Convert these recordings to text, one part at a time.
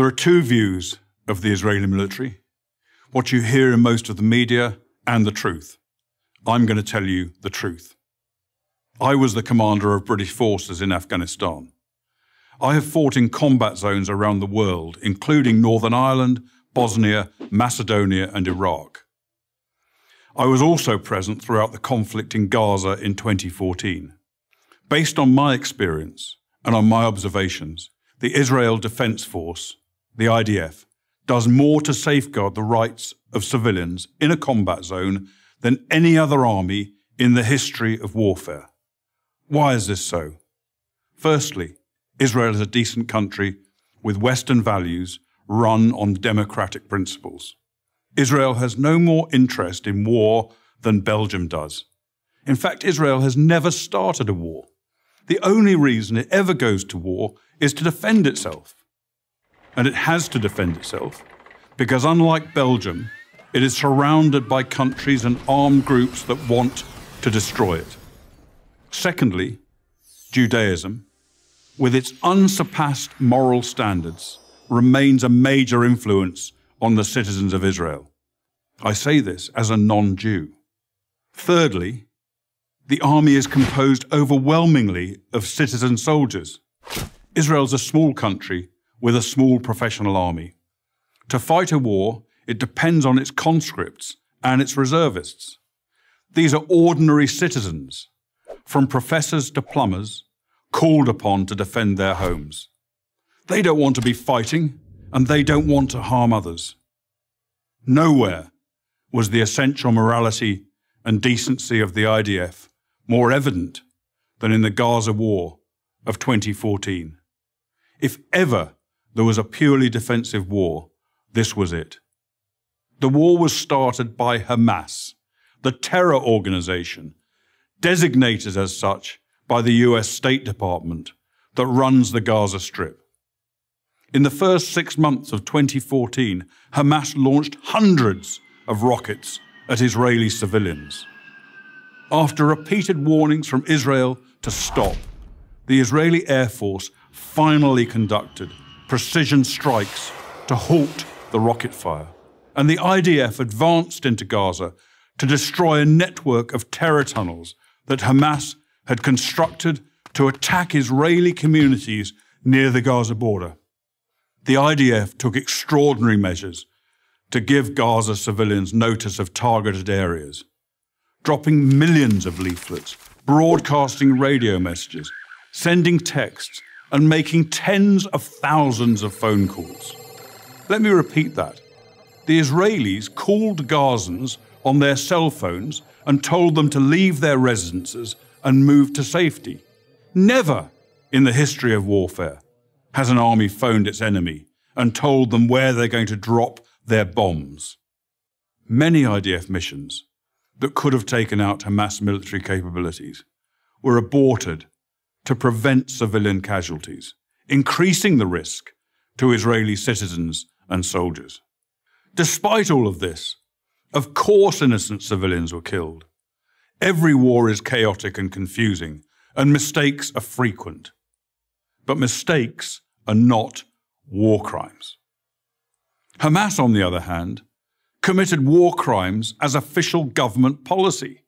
There are two views of the Israeli military what you hear in most of the media and the truth. I'm going to tell you the truth. I was the commander of British forces in Afghanistan. I have fought in combat zones around the world, including Northern Ireland, Bosnia, Macedonia, and Iraq. I was also present throughout the conflict in Gaza in 2014. Based on my experience and on my observations, the Israel Defense Force, the IDF, does more to safeguard the rights of civilians in a combat zone than any other army in the history of warfare. Why is this so? Firstly, Israel is a decent country with Western values run on democratic principles. Israel has no more interest in war than Belgium does. In fact, Israel has never started a war. The only reason it ever goes to war is to defend itself. And it has to defend itself because, unlike Belgium, it is surrounded by countries and armed groups that want to destroy it. Secondly, Judaism, with its unsurpassed moral standards, remains a major influence on the citizens of Israel. I say this as a non Jew. Thirdly, the army is composed overwhelmingly of citizen soldiers. Israel's a small country with a small professional army. To fight a war, it depends on its conscripts and its reservists. These are ordinary citizens, from professors to plumbers, called upon to defend their homes. They don't want to be fighting, and they don't want to harm others. Nowhere was the essential morality and decency of the IDF more evident than in the Gaza war of 2014. If ever there was a purely defensive war, this was it. The war was started by Hamas, the terror organization, designated as such by the US State Department that runs the Gaza Strip. In the first six months of 2014, Hamas launched hundreds of rockets at Israeli civilians. After repeated warnings from Israel to stop, the Israeli Air Force finally conducted precision strikes to halt the rocket fire. And the IDF advanced into Gaza to destroy a network of terror tunnels that Hamas had constructed to attack Israeli communities near the Gaza border. The IDF took extraordinary measures to give Gaza civilians notice of targeted areas, dropping millions of leaflets, broadcasting radio messages, sending texts, and making tens of thousands of phone calls. Let me repeat that. The Israelis called Gazans on their cell phones and told them to leave their residences and move to safety. Never in the history of warfare has an army phoned its enemy and told them where they're going to drop their bombs. Many IDF missions that could have taken out Hamas military capabilities were aborted to prevent civilian casualties, increasing the risk to Israeli citizens and soldiers. Despite all of this, of course innocent civilians were killed. Every war is chaotic and confusing, and mistakes are frequent. But mistakes are not war crimes. Hamas, on the other hand, committed war crimes as official government policy.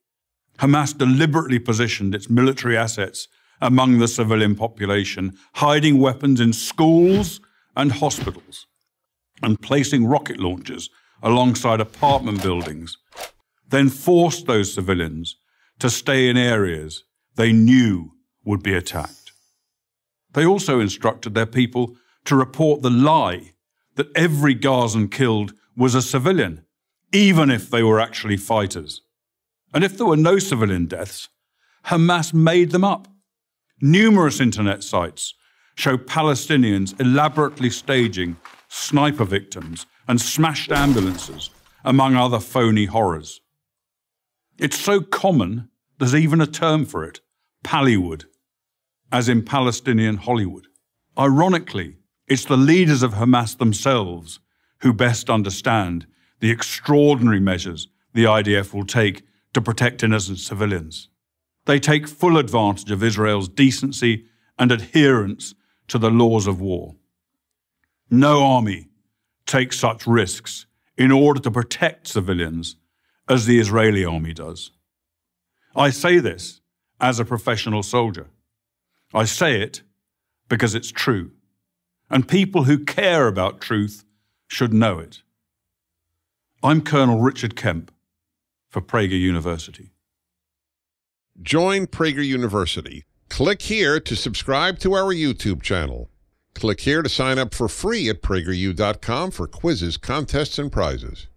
Hamas deliberately positioned its military assets among the civilian population, hiding weapons in schools and hospitals, and placing rocket launchers alongside apartment buildings, then forced those civilians to stay in areas they knew would be attacked. They also instructed their people to report the lie that every Gazan killed was a civilian, even if they were actually fighters. And if there were no civilian deaths, Hamas made them up. Numerous internet sites show Palestinians elaborately staging sniper victims and smashed ambulances, among other phony horrors. It's so common, there's even a term for it Pallywood, as in Palestinian Hollywood. Ironically, it's the leaders of Hamas themselves who best understand the extraordinary measures the IDF will take to protect innocent civilians. They take full advantage of Israel's decency and adherence to the laws of war. No army takes such risks in order to protect civilians as the Israeli army does. I say this as a professional soldier. I say it because it's true. And people who care about truth should know it. I'm Colonel Richard Kemp for Prager University. Join Prager University. Click here to subscribe to our YouTube channel. Click here to sign up for free at prageru.com for quizzes, contests, and prizes.